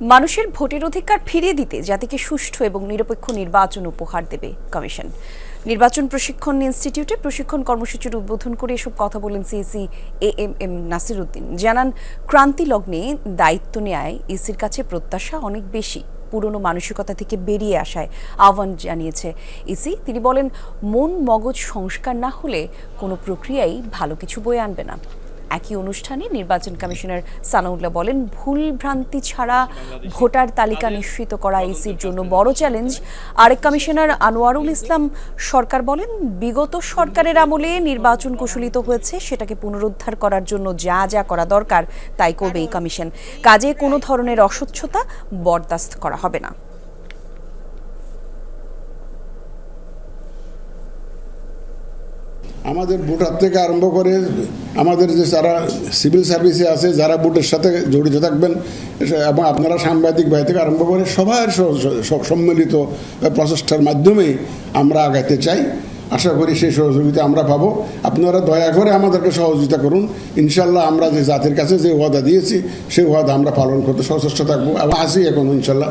মানুষের ভোটের অধিকার ফিরিয়ে দিতে জাতিকে সুষ্ঠু এবং নিরপেক্ষ নির্বাচন উপহার দেবে কমিশন। নির্বাচন প্রশিক্ষণ ইনস্টিটিউটে প্রশিক্ষণ কর্মসূচির উদ্বোধন করে এসব কথা বলেন CAC A M M Nasir Uddin জানান, ক্রান্তি লগ্নে দায়িত্ব নেয় ইসির কাছে প্রত্যাশা অনেক বেশি। পুরনো মানসিকতা থেকে বেরিয়ে আসায় আহ্বান জানিয়েছে ইসি। তিনি বলেন, মন মগজ সংস্কার না হলে কোনো প্রক্রিয়াই ভালো কিছু বয়ে আনবে না। একই অনুষ্ঠানে নির্বাচন কমিশনার সানাউল্লাহ বলেন, ভুল ভ্রান্তি ছাড়া ভোটার তালিকা নিশ্চিত করা ইসির জন্য বড় চ্যালেঞ্জ। আরেক কমিশনার আনোয়ারুল ইসলাম সরকার বলেন, বিগত সরকারের আমলে নির্বাচন কুশলিত হয়েছে, সেটাকে পুনরুদ্ধার করার জন্য যা যা করা দরকার তাই করবে এই কমিশন। কাজে কোনো ধরনের অস্বচ্ছতা বরদাস্ত করা হবে না। আমাদের ভোটার থেকে আরম্ভ করে আমাদের যে যারা সিভিল সার্ভিসে আছে, যারা ভোটের সাথে জড়িত থাকবেন, এবং আপনারা সাংবাদিক ভাই থেকে আরম্ভ করে সবার সম্মিলিত প্রচেষ্টার মাধ্যমে আমরা আগাইতে চাই। আশা করি সেই সহযোগিতা আমরা পাবো। আপনারা দয়া করে আমাদেরকে সহযোগিতা করুন। ইনশাল্লাহ আমরা যে জাতির কাছে যে ওয়াদা দিয়েছি, সেই ওয়াদা আমরা পালন করতে সচেষ্ট থাকব এবং আছি এখন ইনশাল্লাহ।